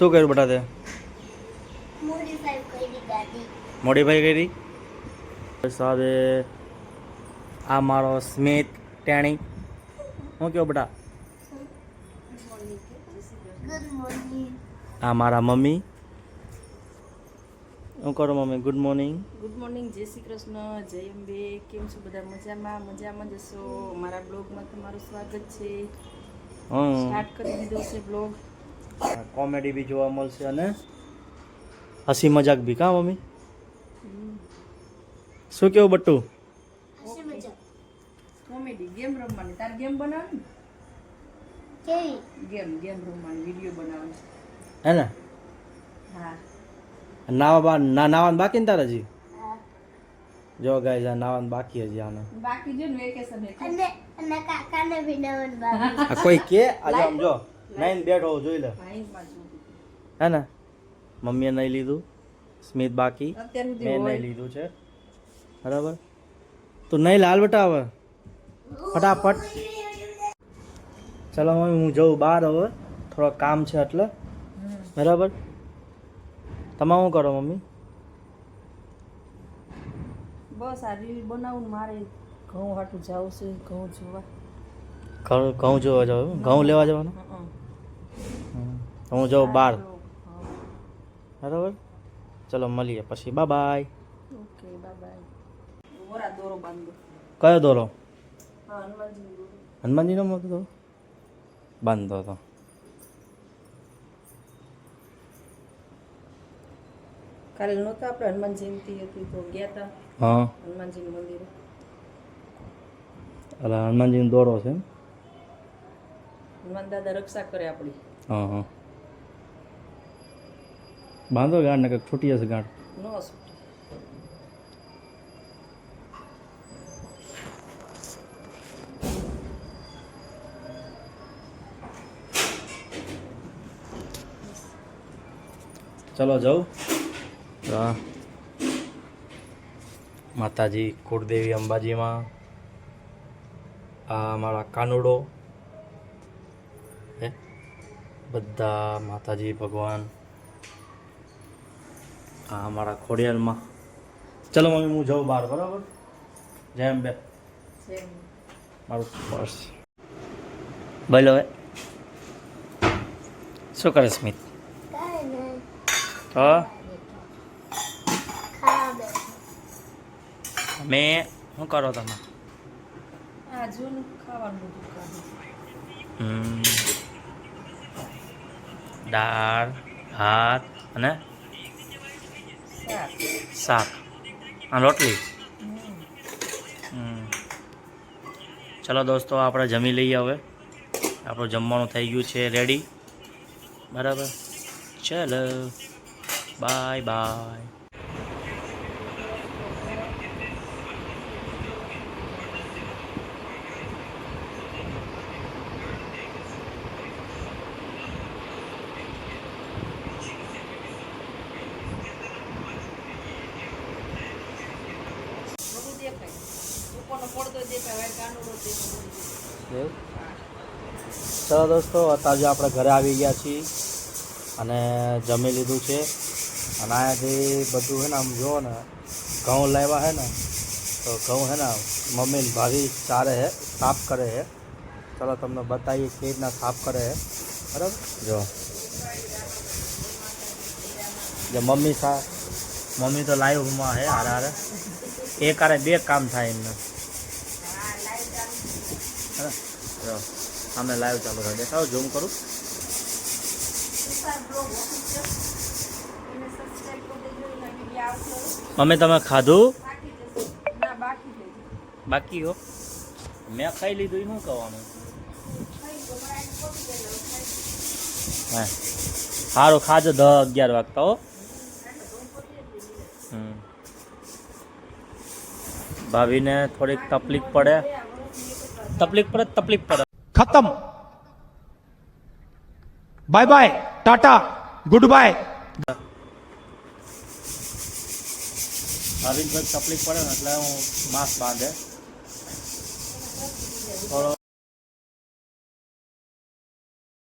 શું કર્યું બટા તે મોડિફાઈ કરી? સાહેબ આ મારો સ્મિત ટેણી. હું કહો બટા? આ મારા મમ્મી. શું કરો mummy? Good morning good morning Jai Shri Krishna જય અંબે. કેમ છો બધા? મજામાં? મજામાં જશો મારા બ્લોગમાં તમારું સ્વાગત છે. સ્ટાર્ટ કરી દીધો છે બ્લોગ. કોમેડી બી જોવા મળશે અને હસી મજાક બી. કા મમ્મી? શું કેવું બટ્ટુ? હસી કોમેડી ગેમ રમવાની. તાર ગેમ બનાવવાની કેવી? ગેમ ગેમ રમવાની વિડિયો બનાવવાની. હે ને? હા. નાવા બા ના નાવાન બાકી ને તારે હજી? જો ગાય આ નાવાનું બાકી હજી આને. બાકી જો વેકેશન અને અને કાકાને ભી નાવાન બાકી? કોઈ કે? આજે આમ જો. નાઈન બેઠો જોઈ લે. હે ને? મમ્મીએ નહીં લીધું સ્મિત બાકી. મેં નહીં લીધું છે. બરાબર? તું નહીં લાલ બેટા હવે. ફટાફટ. ચલો મમ્મી હું જઉં બહાર હવે. થોડો કામ છે એટલે. બરાબર? તમે શું કરો મમ્મી? બસ આ રીલ બનાવું મારે. ઘઉં હાટું જાવું છે ઘઉં જોવા. ઘઉં જોવા જાવ ઘઉં લેવા જવાનું? હં, જાઉં બહાર બરાબર? ચલો મળીએ પછી. બા બાય ઓકે બાય બાય દોરો બાંધો. કયો દોરો? હા હનુમાનજી હનુમાનજીનો મોટો દોરો? બાંધતો હતો કાલે નહોતા આપણે હનુમાન જયંતિ હતી તો ગયા હતા હા. હનુમાનજીનું મંદિર. એટલે હનુમાનજીનો દોરો છે? હનુમાન દાદા રક્ષા કરે આપણી. હા હા. બાંધો ગાંઠ ને કંઈક છૂટી જશે ગાંઠ ચલો જાઉં માતાજી કુળદેવી અંબાજીમાં આ મારા કાનુડો હે બધા માતાજી ભગવાન આ મારા ખોડિયારમાં ચલો મમ્મી હું જાઉં બહાર બરાબર? જેમ બે જેમ મારું પર્સ. બોલો હવે. શું કરે સ્મિત? તો નહીં. હા ખાવા બે મેં શું કરો તમે. દાળ ભાત અને શાક. અને રોટલી. ચલો દોસ્તો, આપણે જમી લઈએ હવે. આપણું જમવાનું થઈ ગયું છે રેડી બરાબર? ચલો. બાય બાય ચલો દોસ્તો, અત્યારે આપણે ઘરે આવી ગયા છીએ અને જમી લીધું છે. અને અહીંયાથી બધું છે ને, આમ જુઓ ને, ઘઉં લાવ્યા હે ને, તો ઘઉં હે ને, મમ્મી ને ભાભી ચારે હે, સાફ કરે હે. ચલો તમને બતાવીએ કેવી રીતના સાફ કરે હે. બરાબર? જો. જે મમ્મી સા મમ્મી તો લાઈવમાં હે, હારે હારે. એક હારે બે કામ થાય એમને. જો અમે લાઈવ ચાલુ થાય. દેખાવ ઝૂમ કરું. અમે તમે ખાધું? બાકી હો. મેં ખાઈ લીધું શું કહેવાનું હા. સારું ખાજો દસ અગિયાર વાગતા હો. ભાભીને થોડીક તકલીફ પડે. તકલીફ પડે તકલીફ પડે. ખતમ. Bye bye tata good bye Harishbhai તકલીફ પડે ને એટલે હું માસ્ક બાંધે. થોડો